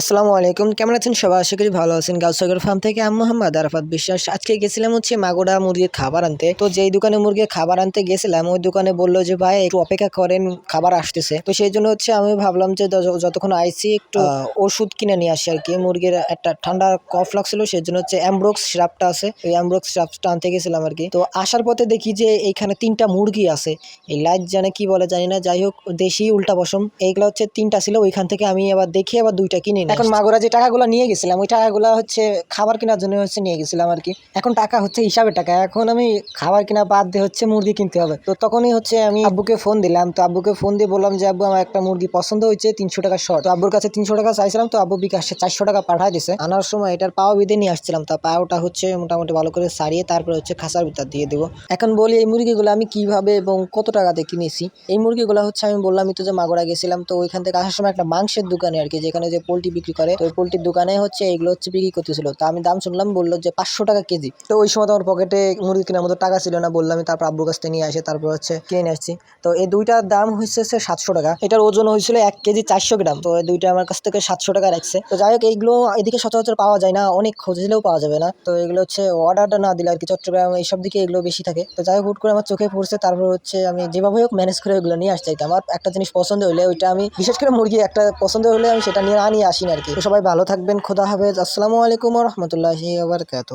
আসসালামু আলাইকুম কেমন আছেন সবাই? আশা করি ভালো আছেন। গাউসাগর ফার্ম থেকে আমি মোহাম্মদ আরাফাত বিশ্বাস। আজকে গেছিলাম হচ্ছে মাগুরা মুরগির খাবার আনতে। তো যেই দোকানে মুরগির খাবার আনতে গেছিলাম ওই দোকানে বলল যে ভাই একটু অপেক্ষা করেন খাবার আসতেছে। তো সেই জন্য হচ্ছে আমি ভাবলাম যে যতক্ষণ আইসি একটু ওষুধ কিনে নিয়ে আসি আর কি মুরগির একটা ঠান্ডা কফ লাগছিল সেই জন্য হচ্ছে অ্যামব্রোক্স সিরাপটা আছে। ওই অ্যাম্ব্রক্স সিরাপটা আনতে গেছিলাম আর কি তো আসার পথে দেখি যে এইখানে তিনটা মুরগি আছে। এই লাইট জানে কি বলে জানি না। যাই হোক দেশি উল্টা বসম এইগুলো হচ্ছে তিনটা ছিল ওইখান থেকে আমি আবার দেখি আবার দুইটা কিনে এখন মাগুরা যে টাকাগুলো নিয়ে গেছিলাম, ওই টাকাগুলো হচ্ছে খাবার কেনার জন্য হচ্ছে নিয়ে গেছিলাম আর কি। এখন টাকা হচ্ছে হিসাবে টাকা। এখন আমি খাবার কিনা বাদ দিয়ে হচ্ছে মুরগি কিনতে হবে। তো তখনই হচ্ছে আমি আব্বুকে ফোন দিলাম। তো আব্বুকে ফোন দিয়ে বললাম যে, আব্বু, আমার একটা মুরগি পছন্দ হয়েছে, তিনশো টাকা শর্ট তো আব্বুর কাছে তিনশো টাকা চাইছিলাম। তো আব্বু বিকাশে চারশো টাকা পাঠায় দিছে আনার সময় এটার পাও বেঁধে নিয়ে আসছিলাম। তা পাওটা হচ্ছে মোটামুটি ভালো করে সারিয়ে তারপরে হচ্ছে খাসার ভিতর দিয়ে দেবো। এখন বলি, এই মুরগিগুলো আমি কীভাবে এবং কত টাকাতে কিনেছি? এই মুরগিগুলো হচ্ছে আমি বললাম তো যে মাগুরা গেছিলাম, তো ওইখান থেকে আসার সময় একটা মাংসের দোকানে আর কি, যেখানে যে পোলট্রি বিক্রি করে। তো পোলট্রির দোকানে হচ্ছে এগুলো হচ্ছে বিক্রি করতেছিল। তো আমি দাম শুনলাম বলল যে পাঁচশো টাকা কেজি। তো ওই সময় তো আমার পকেটে মুরগি কেনার মতো টাকা ছিল না বললাম তারপর আব্বুর কাছ থেকে নিয়ে আসে, তারপর হচ্ছে কিনে নিয়ে আসছি। তো এই দুইটার দাম হচ্ছে সাতশো টাকা। এটার ওজন হয়েছিল এক কেজি চারশো গ্রাম। তো এই দুইটা আমার কাছ থেকে সাতশো টাকা রাখছে। তো যাই হোক, এইগুলো এদিকে সচরাচর পাওয়া যায় না, অনেক খুঁজলেও পাওয়া যাবে না। তো এগুলো হচ্ছে অর্ডারটা না দিলে আর কি চট্টগ্রাম এইসব দিকে এগুলো বেশি থাকে। তো যাই হোক, হুট করে আমার চোখে পড়ছে, তারপর হচ্ছে আমি যেভাবে হোক ম্যানেজ করে এগুলো নিয়ে আসতে আমার একটা জিনিস পছন্দ হলে ওইটা আমি, বিশেষ করে মুরগি, একটা পছন্দ হলে আমি সেটা নিয়ে আনিয়ে আসি আর কি। সবাই ভালো থাকবেন খোদা হাফেজ। আসসালামু আলাইকুম রহমতুল্লাহি আবরকাত